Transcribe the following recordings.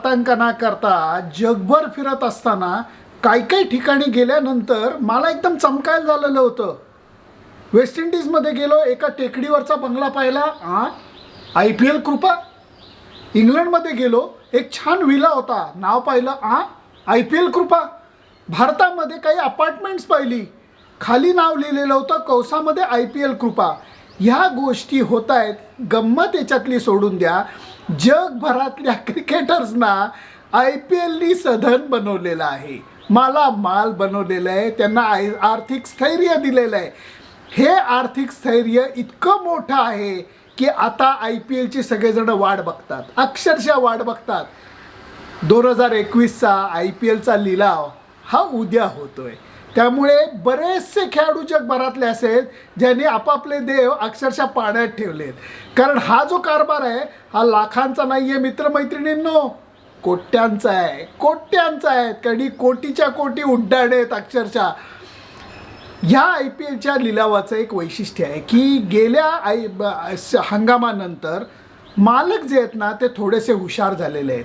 करता जगभर फिरत असताना काही काही ठिकाणी गेल्यानंतर मला एकदम चमकायला झालेलं होतं. वेस्ट इंडिजमध्ये गेलो एका टेकडीवरचा बंगला पाहिला आ? आय पी एल कृपा. इंग्लंडमध्ये गेलो एक छान विला होता नाव पाहिलं आ? आय पी एल कृपा. भारतामध्ये काही अपार्टमेंट्स पाहिली. खाली नाव लिहिलेलं होतं कौसामध्ये आय पी एल कृपा. ह्या गोष्टी होत आहेत गंमत याच्यातली सोडून द्या. जगभरातल्या क्रिकेटर्सना आय पी एलनी सधन बनवलेलं आहे. माला माल बनवलेलं आहे. त्यांना आय आर्थिक स्थैर्य दिलेलं आहे. हे आर्थिक स्थैर्य इतकं मोठं आहे की आता आय पी एलची सगळेजण वाट बघतात. अक्षरशः वाट बघतात. दोन हजार एकवीसचा आय पी एलचा लिलाव हा उद्या होतोय. त्यामुळे बरेचसे खेळाडू जगभरातले असेल ज्यांनी आपापले देव अक्षरशः पाण्यात ठेवलेत. कारण हा जो कारभार आहे हा लाखांचा नाही आहे मित्रमैत्रिणींनो. कोट्यांचा आहे कोट्यांचा आहे. कधी कोटीच्या कोटी उड्डाणे आहेत अक्षरशः. ह्या आय पी एलच्या लिलावाचं एक वैशिष्ट्य आहे की गेल्या आय हंगामानंतर मालक जे आहेत ना ते थोडेसे हुशार झालेले आहेत.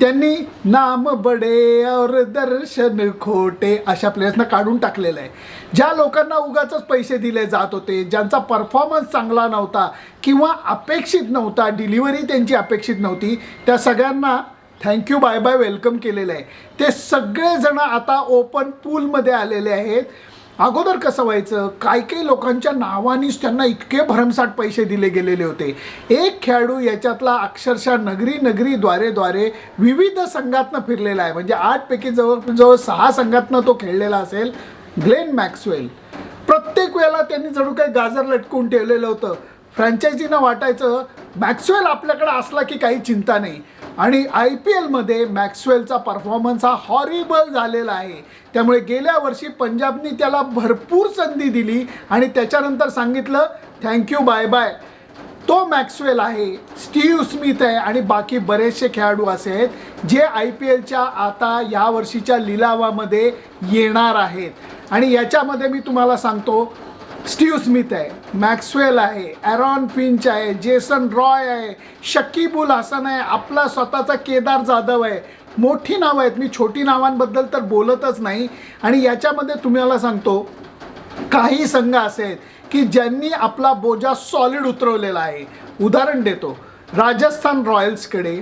त्यांनी नाम बडे और दर्शन खोटे अशा प्लेयर्सना काढून टाकलेलं आहे ज्या लोकांना उगाच पैसे दिले जात होते ज्यांचा परफॉर्मन्स चांगला नव्हता किंवा अपेक्षित नव्हता डिलिव्हरी त्यांची अपेक्षित नव्हती त्या सगळ्यांना थँक्यू बाय बाय वेलकम केलेलं आहे. ते सगळेजण आता ओपन पूलमध्ये आलेले आहेत. अगोदर कसं व्हायचं? काही काही लोकांच्या नावानीच त्यांना इतके भरमसाठ पैसे दिले गेलेले होते. एक खेळाडू याच्यातला अक्षरशः नगरी नगरी द्वारे विविध संघातनं फिरलेला आहे. म्हणजे आठपैकी जवळ सहा संघातनं तो खेळलेला असेल ग्लेन मॅक्सवेल. प्रत्येक वेळेला त्यांनी जणू काही गाजर लटकून ठेवलेलं होतं. फ्रँचायझीनं वाटायचं मॅक्सवेल आपल्याकडे असला की काही चिंता नाही. आणि आय पी एलमध्ये मॅक्सवेलचा परफॉर्मन्स हा हॉरिबल झालेला आहे. त्यामुळे गेल्या वर्षी पंजाबनी त्याला भरपूर संधी दिली आणि त्याच्यानंतर सांगितलं थँक्यू बाय बाय तो मॅक्सवेल आहे स्टीव्ह स्मिथ आहे आणि बाकी बरेचसे खेळाडू असे आहेत जे आय पी एलच्या आता या वर्षीच्या लिलावामध्ये येणार आहेत. आणि याच्यामध्ये मी तुम्हाला सांगतो स्टीव्ह स्मिथ आहे मॅक्सवेल आहे ॲरॉन फिंच आहे जेसन रॉय आहे शकीबुल हसन आहे आपला स्वतःचा केदार जाधव आहे. मोठी नावं आहेत. मी छोटी नावांबद्दल तर बोलतच नाही. आणि याच्यामध्ये तुम्हाला सांगतो काही संघ असे आहेत की ज्यांनी आपला बोजा सॉलिड उतरवलेला आहे. उदाहरण देतो. राजस्थान रॉयल्सकडे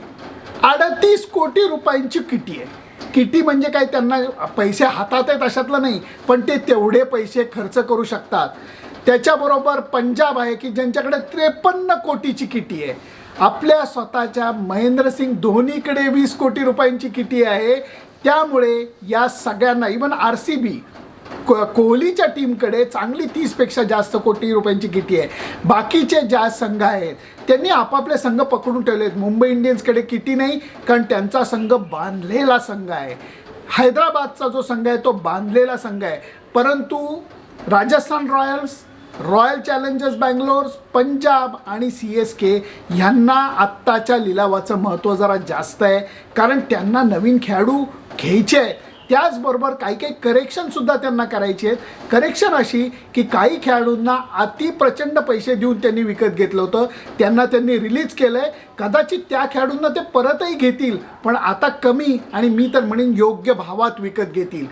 अडतीस कोटी रुपयांची किटी आहे. किटी म्हणजे काय? त्यांना पैसे हातात आहेत अशातलं नाही पण ते तेवढे पैसे खर्च करू शकतात. त्याच्याबरोबर पंजाब आहे की ज्यांच्याकडे त्रेपन्न कोटीची किटी आहे. आपल्या स्वतःच्या महेंद्रसिंग धोनीकडे वीस कोटी रुपयांची किटी आहे. त्यामुळे या सगळ्यांना इवन आर सी बी को कोहलीच्या टीमकडे चांगली तीसपेक्षा जास्त कोटी रुपयांची किटी आहे. बाकीचे ज्या संघ आहेत त्यांनी आपापले संघ पकडून ठेवले आहेत. मुंबई इंडियन्सकडे किटी नाही कारण त्यांचा संघ बांधलेला संघ आहे. हैदराबादचा जो संघ आहे तो बांधलेला संघ आहे. परंतु Rajasthan Royals Royal Challengers Bangalore Punjab आणि सी एस के ह्यांना आत्ताच्या लिलावाचं महत्त्व जरा जास्त आहे. कारण त्यांना नवीन खेळाडू घ्यायचे आहेत. त्याचबरोबर काही काही करेक्शनसुद्धा त्यांना करायची आहेत. करेक्शन अशी की काही खेळाडूंना अति प्रचंड पैसे देऊन त्यांनी विकत घेतलं होतं. त्यांना त्यांनी रिलीज केलं आहे कदाचित त्या खेळाडूंना ते परतही घेतील पण आता कमी आणि मी तर म्हणेन योग्य भावात विकत घेतील.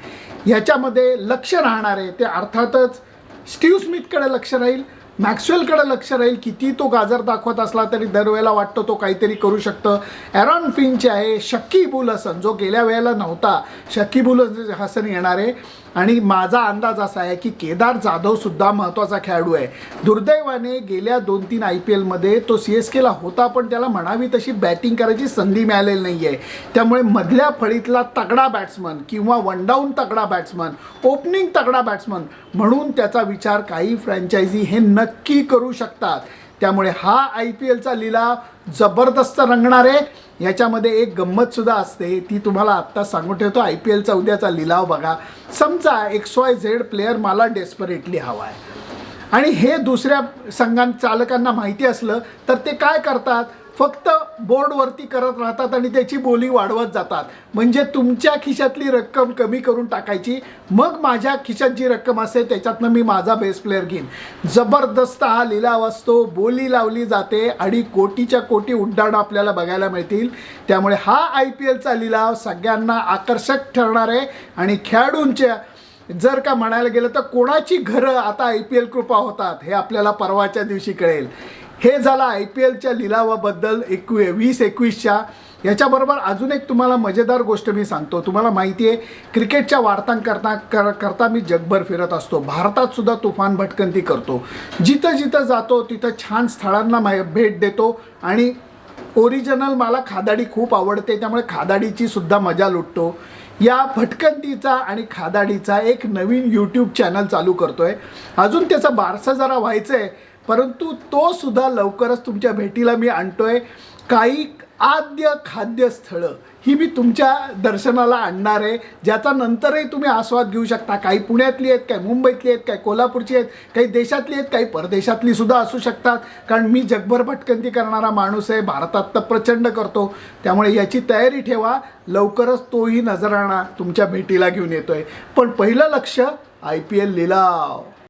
ह्याच्यामध्ये लक्ष राहणार आहे. ते अर्थातच स्टीव्ह स्मिथकडे लक्ष राहील मॅक्सवेलकडे लक्ष राहील किती तो गाजर दाखवत असला तरी दरवेळेला वाटतं तो काहीतरी करू शकतं. ॲरॉन फिंच आहे शकीबुल हसन जो गेल्या वेळेला नव्हता. शकीबुल हसन येणार आहे. आणि माझा अंदाज असा आहे की केदार जाधवसुद्धा महत्त्वाचा खेळाडू आहे. दुर्दैवाने गेल्या दोन तीन आय पी एलमध्ये तो सी एस केला होता पण त्याला म्हणावी तशी बॅटिंग करायची संधी मिळालेली नाही आहे त्यामुळे मधल्या फळीतला तगडा बॅट्समन किंवा वन डाऊन तगडा बॅट्समन ओपनिंग तगडा बॅट्समन म्हणून त्याचा विचार काही फ्रँचायझी हे नक्की करू शकतात. त्यामुळे हा आय पी एलचा लिलाव जबरदस्त रंगणार आहे. याच्यामध्ये एक गंमतसुद्धा असते. ती तुम्हाला आत्ता सांगून ठेवतो. आय पी एलचा उद्याचा लिलाव बघा. समजा एक्स वाय झेड प्लेअर मला डेस्परेटली हवा आहे आणि हे दुसऱ्या संघां चालकांना माहिती असलं तर ते काय करतात? फक्त बोर्डवरती करत राहतात आणि त्याची बोली वाढवत जातात. म्हणजे तुमच्या खिशातली रक्कम कमी करून टाकायची. मग माझ्या खिशात जी रक्कम असेल त्याच्यातनं मी माझा बेस्ट प्लेअर घेईन. जबरदस्त हा लिलाव असतो. बोली लावली जाते आणि कोटीच्या कोटी उड्डाणं आपल्याला बघायला मिळतील. त्यामुळे हा आय पी एलचा लिलाव सगळ्यांना आकर्षक ठरणार आहे. आणि खेळाडूंच्या जर का म्हणायला गेलं तर कोणाची घरं आता आय पी एल कृपा होतात हे आपल्याला परवाच्या दिवशी कळेल. हे झालं आय पी एलच्या लिलावाबद्दल एकवी वीस एकवीसच्या. याच्याबरोबर अजून एक तुम्हाला मजेदार गोष्ट मी सांगतो. तुम्हाला माहिती आहे क्रिकेटच्या वार्तांकरता कर करता मी जगभर फिरत असतो. भारतात सुद्धा तुफान भटकंती करतो. जिथं जिथं जातो तिथं छान स्थळांना मा- भेट देतो आणि ओरिजिनल मला खादाडी खूप आवडते. त्यामुळे खादाडीची सुद्धा मजा लुटतो. या भटकंतीचा आणि खादाडीचा एक नवीन यूट्यूब चॅनल चालू करतो आहे अजून त्याचं बारसं जरा व्हायचं आहे परंतु तो सुद्धा लवकरच तुमच्या भेटीला मी आणतोय. काही आद्य खाद्यस्थळं ही मी तुमच्या दर्शनाला आणणार आहे. ज्याचा नंतरही तुम्ही आस्वाद घेऊ शकता. काही पुण्यातली आहेत काही मुंबईतली आहेत काही कोल्हापूरची आहेत काही देशातली आहेत काही परदेशातली सुद्धा असू शकतात. कारण मी जगभर भटकंती करणारा माणूस आहे. भारतात तर प्रचंड करतो. त्यामुळे याची तयारी ठेवा. लवकरच तोही नजराणा तुमच्या भेटीला घेऊन येतो आहे पण पहिलं लक्ष आय पी एल लिलाव.